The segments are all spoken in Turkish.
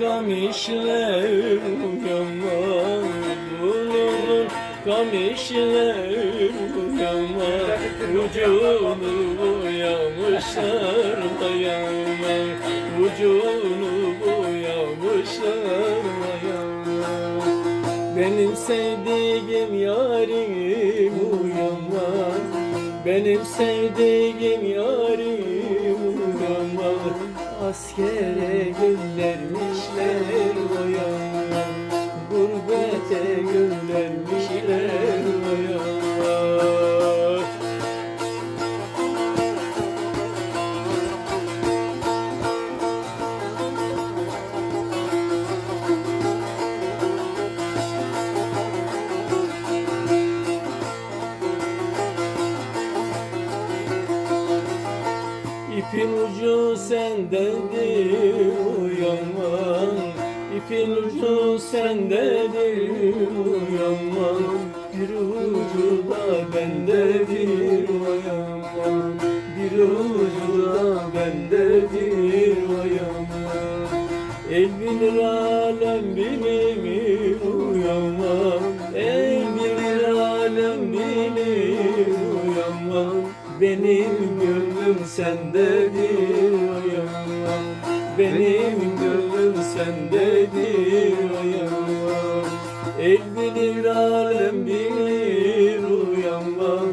kamışlar uyanmaz Bulunur kamışlar uyanmaz Ucunu boyamışlar dayanmaz Ucunu boyamışlar dayanmaz Benim sevdiğim yarim uyanmaz. Benim sevdiğim yarim uyanmaz. Askere göndermişler İpin ucu sendedir uyanman İpin ucu sendedir uyanman Bir ucu da bendedir uyanman Bir ucu da bendedir uyanman El bilir alem bilir uyanman El Benim gönlüm sendedir ayağım Benim gönlüm sendedir ayağım El bilir alem bilir uyanmam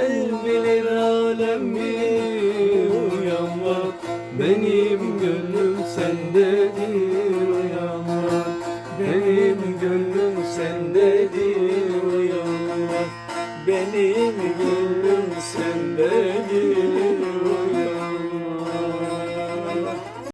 El bilir alem bilir uyanmam Benim gönlüm sendedir uyanmam Benim gönlüm sendedir uyanmam Benim gönlüm